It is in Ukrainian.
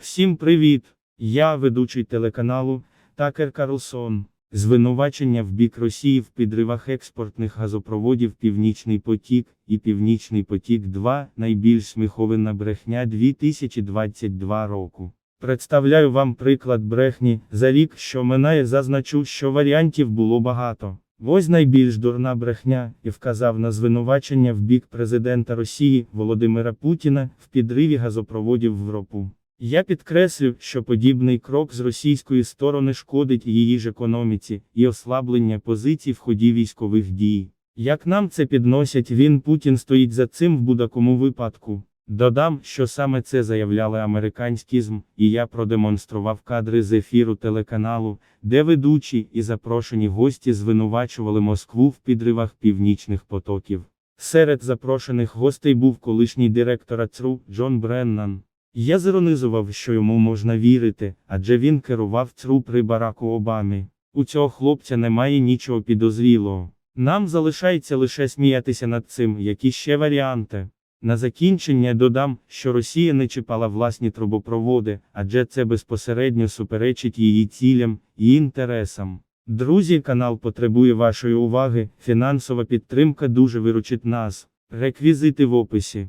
Всім привіт! Я ведучий телеканалу Такер Карлсон. Звинувачення в бік Росії в підривах експортних газопроводів Північний потік і Північний потік 2 найбільш сміховинна брехня 2022 року. Представляю вам приклад брехні, за рік, що минає, зазначу, що варіантів було багато. Ось найбільш дурна брехня, і вказав на звинувачення в бік президента Росії Володимира Путіна в підриві газопроводів в ропу. Я підкреслю, що подібний крок з російської сторони шкодить її ж економіці і ослаблення позицій в ході військових дій. Як нам це підносять, він Путін стоїть за цим в будь-якому випадку. Додам, що саме це заявляли американські ЗМ, і я продемонстрував кадри з ефіру телеканалу, де ведучі і запрошені гості звинувачували Москву в підривах північних потоків. Серед запрошених гостей був колишній директор ЦРУ Джон Бреннан. Я зіронизував, що йому можна вірити, адже він керував ЦРУ при Бараку Обамі. У цього хлопця немає нічого підозрілого. Нам залишається лише сміятися над цим, які ще варіанти. На закінчення додам, що Росія не чіпала власні трубопроводи, адже це безпосередньо суперечить її цілям і інтересам. Друзі, канал потребує вашої уваги, фінансова підтримка дуже виручить нас. Реквізити в описі.